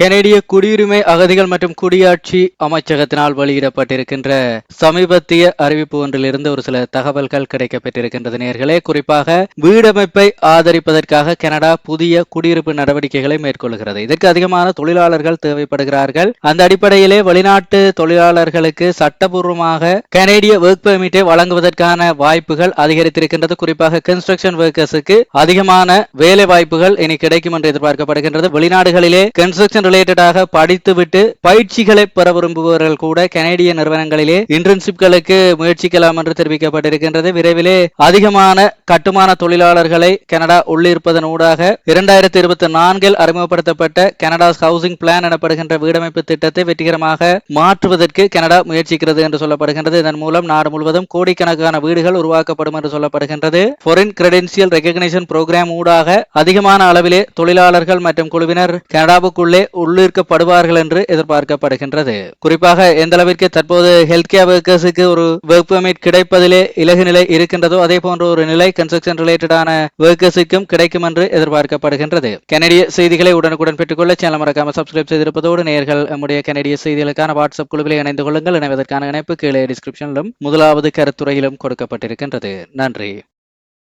கெனடிய குடியுரிமை அகதிகள் மற்றும் குடியாட்சி அமைச்சகத்தினால் வெளியிடப்பட்டிருக்கின்ற சமீபத்திய அறிவிப்பு ஒன்றிலிருந்து ஒரு சில தகவல்கள் கிடைக்கப்பட்டிருக்கின்றது நேர்களே. குறிப்பாக வீடமைப்பை ஆதரிப்பதற்காக கனடா புதிய குடியிருப்பு நடவடிக்கைகளை மேற்கொள்கிறது. இதற்கு அதிகமான தொழிலாளர்கள் தேவைப்படுகிறார்கள். அந்த அடிப்படையிலே வெளிநாட்டு தொழிலாளர்களுக்கு சட்டபூர்வமாக கனேடிய ஒர்க் பெர்மிட்டை வழங்குவதற்கான வாய்ப்புகள் அதிகரித்திருக்கின்றது. குறிப்பாக கன்ஸ்ட்ரக்ஷன் ஒர்க்கர்ஸுக்கு அதிகமான வேலை வாய்ப்புகள் இனி கிடைக்கும் என்று எதிர்பார்க்கப்படுகின்றது. வெளிநாடுகளிலே கன்ஸ்ட்ரக்ஷன் ரிலேட்டடாக படித்துவிட்டு பயிற்சிகளை பெற விரும்புபவர்கள் கூட கனேடிய நிறுவனங்களிலே இன்டர்ன்ஷிப்களுக்கு முயற்சிக்கலாம் என்று தெரிவிக்கப்பட்டிருக்கின்றது. விரைவிலே அதிகமான கட்டுமான தொழிலாளர்களை கனடா உள்ளிருப்பதன் ஊடாக இரண்டாயிரத்தி இருபத்தி நான்கில் அறிமுகப்படுத்தப்பட்ட கனடாஸ் ஹவுசிங் பிளான் எனப்படுகின்ற வீடமைப்பு திட்டத்தை வெற்றிகரமாக மாற்றுவதற்கு கனடா முயற்சிக்கிறது என்று சொல்லப்படுகின்றது. இதன் மூலம் நாடு முழுவதும் கோடிக்கணக்கான வீடுகள் உருவாக்கப்படும் என்று சொல்லப்படுகின்றது. பொரின் கிரெடென்சியல் recognition புரோகிராம் ஊடாக அதிகமான அளவிலே தொழிலாளர்கள் மற்றும் குழுவினர் கனடாவுக்குள்ளே உள்ளீர்க்கப்படுவார்கள் என்று எதிர்பார்க்கப்படுகின்றது. குறிப்பாக எந்த அளவிற்கு தற்போது ஹெல்த் கேர் ஒர்க்கர்ஸுக்கு ஒரு ஒர்க் பெர்மிட் கிடைப்பதிலே இலகு நிலை இருக்கின்றதோ அதே போன்ற ஒரு நிலை கன்ஸ்ட்ரக்ஷன் ரிலேட்டடான ஒர்க்கர்ஸுக்கும் கிடைக்கும் என்று எதிர்பார்க்கப்படுகின்றது. கனடிய செய்திகளை உடனுக்குடன் பெற்றுக்கொள்ள சேனல் மறக்காம சப்ஸ்கிரைப் செய்திருப்பதோடு நேர்கள் நம்முடைய கனடிய செய்திகளுக்கான வாட்ஸ்அப் குழுவில் இணைந்து கொள்ளுங்கள். இணைவதற்கான இணைப்பு கீழே டிஸ்கிரிப்ஷனிலும் முதலாவது கருத்துறையிலும் கொடுக்கப்பட்டிருக்கின்றது. நன்றி.